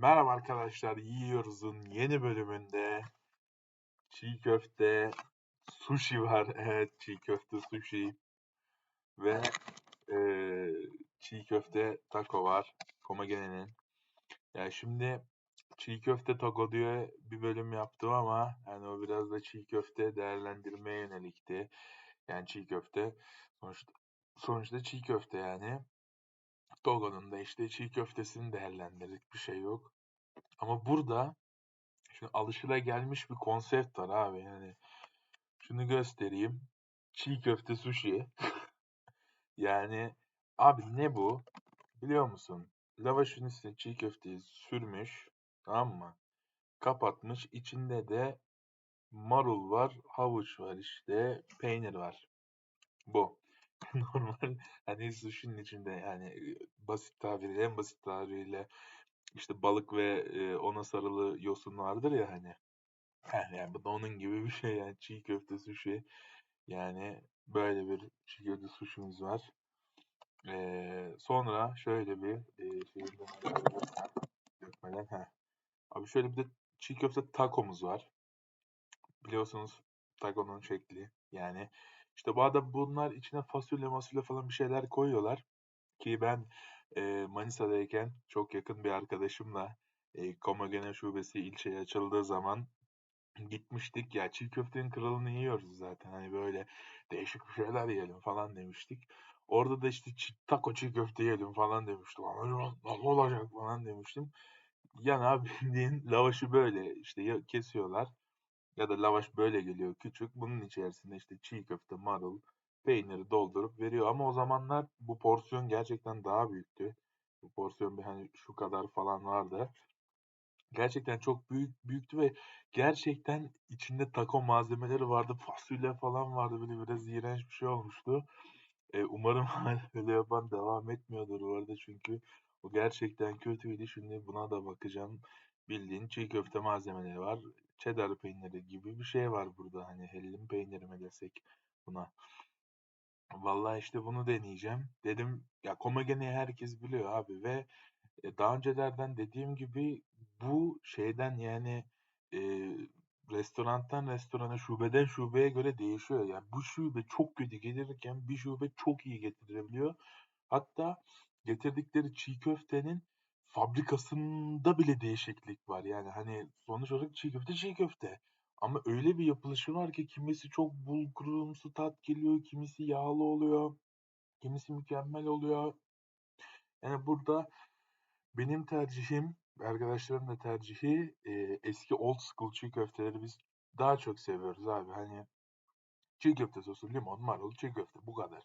Merhaba arkadaşlar, Yiyoruz'un yeni bölümünde çiğ köfte, sushi var. Evet, çiğ köfte, sushi ve eee, çiğ köfte taco var. Komagene'nin. Yani şimdi çiğ köfte taco diye bir bölüm yaptım ama yani o biraz da çiğ köfte değerlendirmeye yönelikti. Yani çiğ köfte sonuçta sonuçta çiğ köfte yani. Togo'nun da işte çiğ köftesini değerlendirdik bir şey yok. Ama burada şimdi alışılagelmiş bir konsept var abi yani. Şunu göstereyim. Çiğ köfte sushi. yani abi ne bu? Biliyor musun? Lavaşın üstüne çiğ köfteyi sürmüş. Tamam mı? Kapatmış. İçinde de marul var, havuç var işte, peynir var. Bu. Normal hani sushi'nin içinde yani basit tabiriyle en basit tabiriyle işte balık ve e, ona sarılı yosun vardır ya hani. Yani bu da onun gibi bir şey yani çiğ köfte sushi. Yani böyle bir çiğ köfte sushi'miz var. Ee, sonra şöyle bir e, şeyinden dökmeden heh. Abi şöyle bir de çiğ köfte tacomuz var. Biliyorsunuz taconun şekli. Yani işte bu bunlar içine fasulye masulye falan bir şeyler koyuyorlar. Ki ben e, Manisa'dayken çok yakın bir arkadaşımla e, Komagene Şubesi ilçeye açıldığı zaman gitmiştik. Ya çiğ köftenin kralını yiyoruz zaten. Hani böyle değişik bir şeyler yiyelim falan demiştik. Orada da işte taco çiğ köfte yiyelim falan demiştim. Ama nasıl olacak falan demiştim. Yani abi bildiğin lavaşı böyle işte kesiyorlar ya da lavaş böyle geliyor küçük. Bunun içerisinde işte çiğ köfte, marul, peyniri doldurup veriyor. Ama o zamanlar bu porsiyon gerçekten daha büyüktü. Bu porsiyon bir hani şu kadar falan vardı. Gerçekten çok büyük büyüktü ve gerçekten içinde taco malzemeleri vardı. Fasulye falan vardı. Böyle biraz iğrenç bir şey olmuştu. Eee, umarım hâlâ öyle yapan devam etmiyordur bu arada çünkü o gerçekten kötüydü. Şimdi buna da bakacağım. Bildiğin çiğ köfte malzemeleri var. Cheddar peyniri gibi bir şey var burada. Hani hellim peyniri mi desek buna. Vallahi işte bunu deneyeceğim. Dedim ya Komagene'yi herkes biliyor abi ve e, daha öncelerden dediğim gibi bu şeyden yani e, restorantan restorana, şubeden şubeye göre değişiyor. Yani bu şube çok kötü gelirken bir şube çok iyi getirebiliyor. Hatta getirdikleri çiğ köftenin fabrikasında bile değişiklik var. Yani hani sonuç olarak çiğ köfte çiğ köfte. Ama öyle bir yapılışı var ki kimisi çok bulgurumsu tat geliyor, kimisi yağlı oluyor, kimisi mükemmel oluyor. Yani burada benim tercihim, arkadaşlarımın da tercihi e, eski old school çiğ köfteleri biz daha çok seviyoruz abi. Hani çiğ köfte sosu, limon, marul, çiğ köfte bu kadar.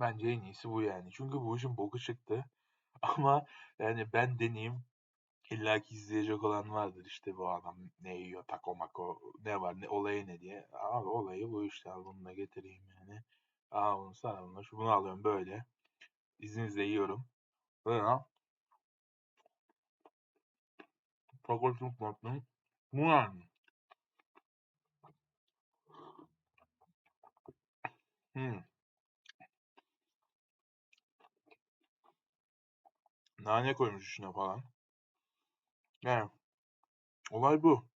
Bence en iyisi bu yani. Çünkü bu işin boku çıktı. Ama yani ben deneyeyim. İlla ki izleyecek olan vardır işte bu adam ne yiyor taco mako ne var ne olayı ne diye. Abi olayı bu işte al bunu da getireyim yani. Al bunu sana bunu şu bunu alıyorum böyle. İzninizle yiyorum. Böyle taco çok tatlı. Bu yani. Hmm. Nane koymuş içine falan. Yani olay bu.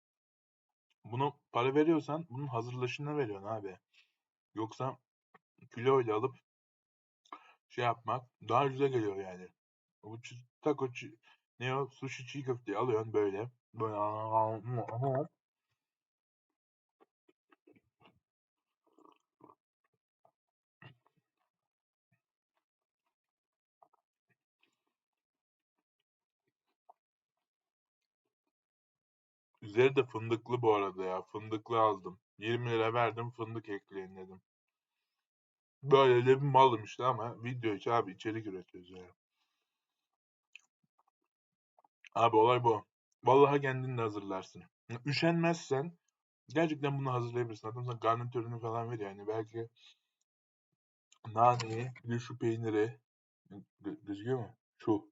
Bunu para veriyorsan bunun hazırlaşına veriyorsun abi. Yoksa kiloyla alıp şey yapmak daha güzel geliyor yani. Çi- taco ne o sushi çiğ köfteyi alıyorsun böyle. Böyle Üzeri de fındıklı bu arada ya. Fındıklı aldım. 20 lira verdim fındık ekleyin dedim. Böyle de bir malım işte ama video için abi içerik üretiyoruz yani. Abi olay bu. Vallahi kendin de hazırlarsın. Üşenmezsen gerçekten bunu hazırlayabilirsin. Adam sana garnitürünü falan ver yani. Belki naneyi, bir şu peyniri gözüküyor mu? Şu.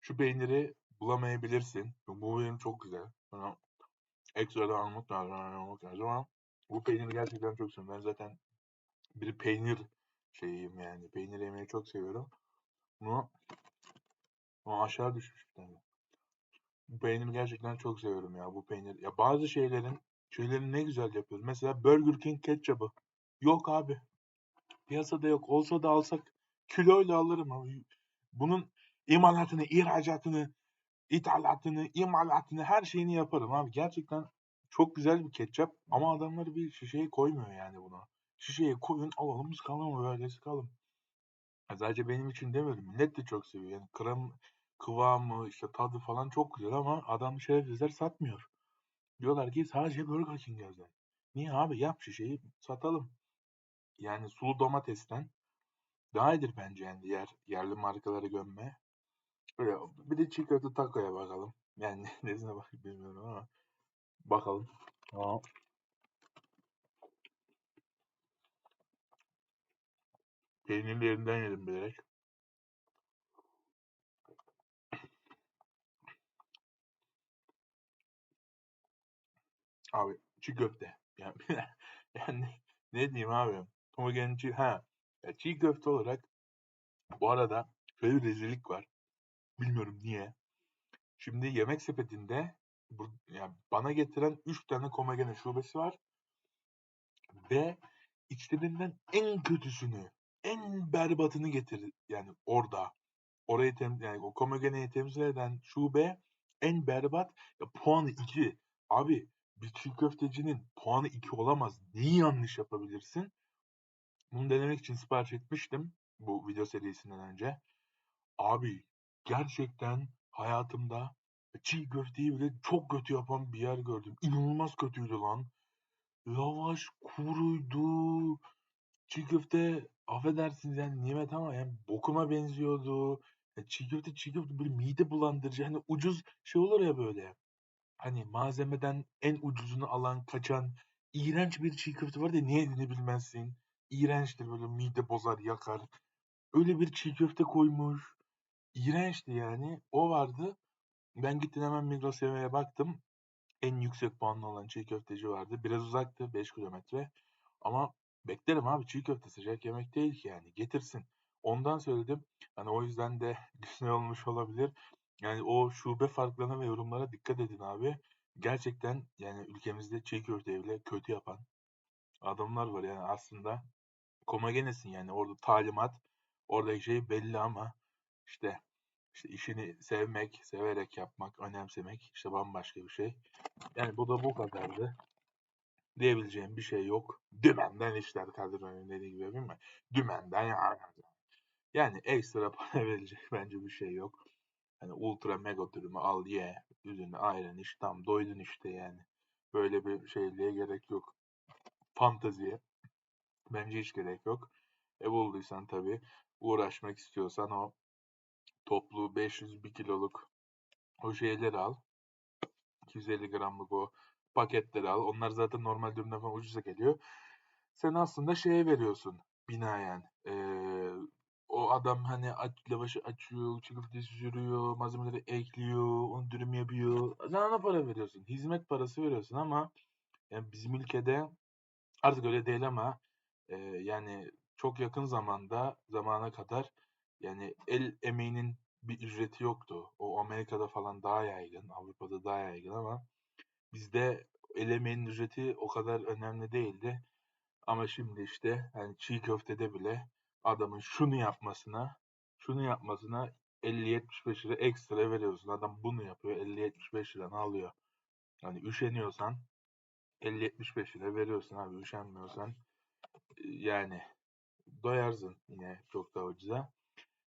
Şu peyniri bulamayabilirsin. Bu benim çok güzel. Bana ekstradan almak lazım, almak lazım ama bu peyniri gerçekten çok seviyorum. Ben zaten bir peynir şeyiyim yani. Peynir yemeyi çok seviyorum. Bunu, ama aşağı düşmüş bir tane. Bu peyniri gerçekten çok seviyorum ya bu peynir. Ya bazı şeylerin şeylerini ne güzel yapıyoruz. Mesela Burger King ketçabı. Yok abi. Piyasada yok. Olsa da alsak kiloyla alırım abi. Bunun imalatını, ihracatını, ithalatını, imalatını her şeyini yaparım abi. Gerçekten çok güzel bir ketçap ama adamları bir şişeye koymuyor yani buna. Şişeye koyun alalım sıkalım böyle sıkalım. Sadece benim için demiyorum. Millet de çok seviyor. Yani krem kıvamı, işte tadı falan çok güzel ama adam şerefsizler satmıyor. Diyorlar ki sadece Burger King özel. Niye abi? Yap şişeyi satalım. Yani sulu domatesten daha iyidir bence yani diğer yerli markaları gömme. Öyle, bir de çiğ köfte takoya bakalım. Yani nesine bak bilmiyorum ama bakalım. Aa. Peynirli yerinden yedim bilerek. Abi çiğ köfte. Yani, yani ne diyeyim abi? Homogen çiğ, ha. Ya çiğ köfte olarak bu arada şöyle bir rezillik var. Bilmiyorum niye. Şimdi yemek sepetinde bu, yani bana getiren 3 tane komagene şubesi var. Ve içlerinden en kötüsünü, en berbatını getir yani orada. Orayı tem yani o komageneyi temsil eden şube en berbat ya puanı 2. Abi bir çiğ köftecinin puanı 2 olamaz. Neyi yanlış yapabilirsin? Bunu denemek için sipariş etmiştim bu video serisinden önce. Abi gerçekten hayatımda çiğ köfteyi bile çok kötü yapan bir yer gördüm. İnanılmaz kötüydü lan. Lavaş kuruydu. Çiğ köfte affedersiniz yani nimet ama yani bokuma benziyordu. Ya çiğ köfte çiğ köfte böyle mide bulandırıcı. Hani ucuz şey olur ya böyle. Hani malzemeden en ucuzunu alan kaçan iğrenç bir çiğ köfte var da niye yediğini bilmezsin. İğrençtir böyle mide bozar yakar. Öyle bir çiğ köfte koymuş. İğrençti yani. O vardı. Ben gittim hemen Migros yemeğe baktım. En yüksek puanlı olan çiğ köfteci vardı. Biraz uzaktı 5 kilometre. Ama beklerim abi çiğ köfte sıcak yemek değil ki yani. Getirsin. Ondan söyledim. Hani o yüzden de güzel olmuş olabilir. Yani o şube farklarına ve yorumlara dikkat edin abi. Gerçekten yani ülkemizde çiğ köfteyi bile kötü yapan adamlar var yani aslında komagenesin yani orada talimat oradaki şey belli ama işte işte işini sevmek, severek yapmak, önemsemek işte bambaşka bir şey. Yani bu da bu kadardı. Diyebileceğim bir şey yok. Dümenden işler kadronun dediği gibi değil mi? Dümenden ya. Yani ekstra para verilecek bence bir şey yok. Hani ultra mega dürümü al ye. Üzerine ayran iş tam doydun işte yani. Böyle bir şeyliğe gerek yok. Fanteziye. Bence hiç gerek yok. E bulduysan tabii uğraşmak istiyorsan o toplu 500 1 kiloluk o şeyleri al. 250 gramlık o paketleri al. Onlar zaten normal dürümden falan ucuza geliyor. Sen aslında şeye veriyorsun binaen. Ee, o adam hani aç, lavaşı açıyor, çikolata sürüyor, malzemeleri ekliyor, onu dürüm yapıyor. Sen ona para veriyorsun. Hizmet parası veriyorsun ama yani bizim ülkede artık öyle değil ama e, yani çok yakın zamanda zamana kadar yani el emeğinin bir ücreti yoktu. O Amerika'da falan daha yaygın, Avrupa'da daha yaygın ama bizde el emeğinin ücreti o kadar önemli değildi. Ama şimdi işte hani çiğ köftede bile adamın şunu yapmasına, şunu yapmasına 50-75 lira ekstra veriyorsun. Adam bunu yapıyor 50-75 liranı alıyor. Hani üşeniyorsan 50-75 lira veriyorsun abi. Üşenmiyorsan yani doyarsın yine çok daha ucuza.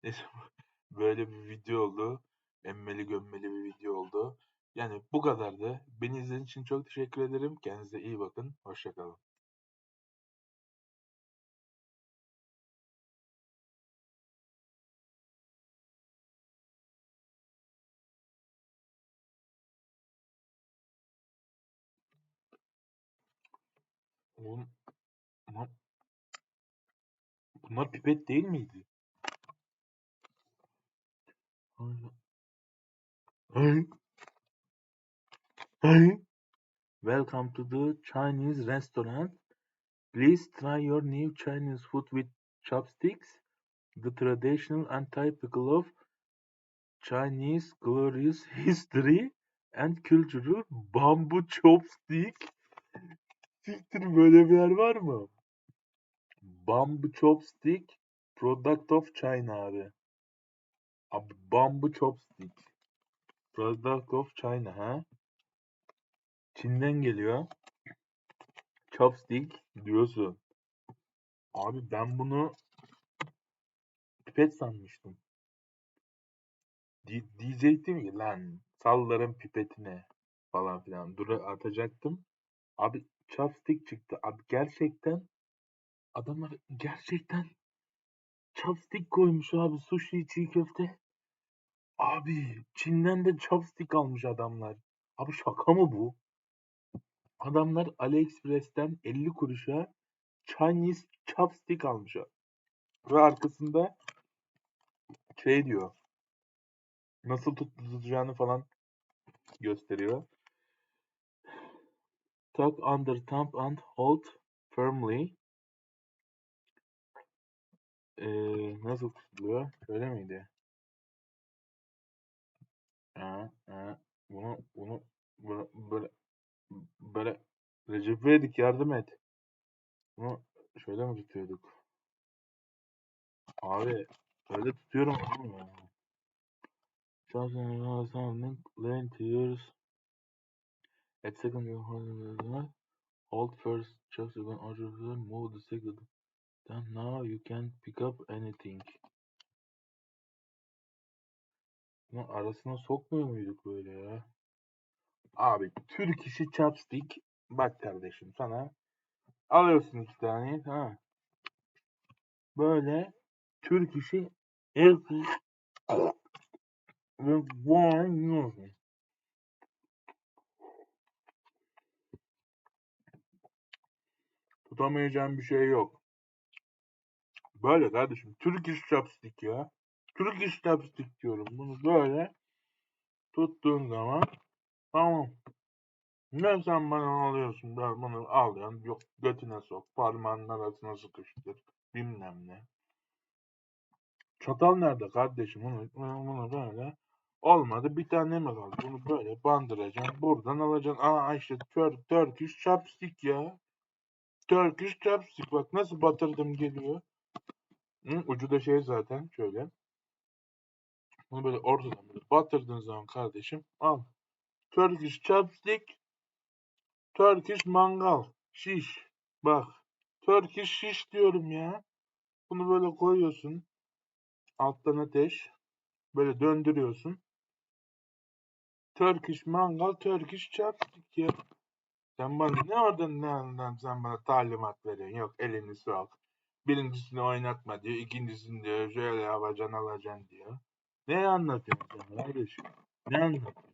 Neyse böyle bir video oldu. Emmeli gömmeli bir video oldu. Yani bu kadardı. Beni izlediğiniz için çok teşekkür ederim. Kendinize iyi bakın. Hoşçakalın. Oğlum bunlar, pipet değil miydi? Welcome to the Chinese restaurant. Please try your new Chinese food with chopsticks. The traditional and typical of Chinese glorious history and Culture'ı Bamboo Chopstick. Siktir böyle bir yer var mı? Bamboo Chopstick Product of China abi. Abi Bamboo Chopstick. Product of China ha. Çin'den geliyor. Chopstick diyorsun. Abi ben bunu pipet sanmıştım. Di- diyecektim ki lan sallarım pipetine falan filan. Dura atacaktım. Abi chopstick çıktı. Abi gerçekten adamlar gerçekten chopstick koymuş abi sushi çiğ köfte. Abi Çin'den de chopstick almış adamlar. Abi şaka mı bu? Adamlar AliExpress'ten 50 kuruşa Chinese chopstick almış. Ve arkasında şey diyor. Nasıl tutulacağını falan gösteriyor. Tuck under thumb and hold firmly. Ee, nasıl tutuluyor? Öyle miydi? Ha, ha. Bunu, bunu böyle, böyle, böyle Recep İvedik yardım et. Bunu şöyle mi tutuyorduk? Abi öyle tutuyorum ama. Something something lean to yours. At second hold first just can order move the second. Then now you can pick up anything. Bunu arasına sokmuyor muyduk böyle ya? Abi Türk işi chopstick. Bak kardeşim sana. Alıyorsun iki tane. Ha. Böyle Türk işi el ve yiyorsun. Tutamayacağım bir şey yok. Böyle kardeşim. Türk iş chopstick ya. Türk iş chopstick diyorum. Bunu böyle tuttuğun zaman tamam. Ne sen bana alıyorsun ben bunu alıyorsun yok götüne sok parmağının arasına sıkıştır bilmem ne. Çatal nerede kardeşim bunu, bunu böyle olmadı bir tane mi kaldı bunu böyle bandıracaksın buradan alacaksın aa işte tör, Turkish chopstick ya Turkish chopstick bak nasıl batırdım geliyor Ucu da şey zaten şöyle bunu böyle ortadan böyle batırdığın zaman kardeşim al Turkish chopstick Turkish mangal. Şiş. Bak. Turkish şiş diyorum ya. Bunu böyle koyuyorsun. Alttan ateş. Böyle döndürüyorsun. Turkish mangal, Turkish chopstick ya. Sen bana ne oradan ne oradan sen bana talimat veriyorsun. Yok elini sok. Birincisini oynatma diyor. ikincisini diyor şöyle yapacaksın alacaksın diyor. Ne anlatıyorsun sen kardeşim? Ne anlatıyorsun?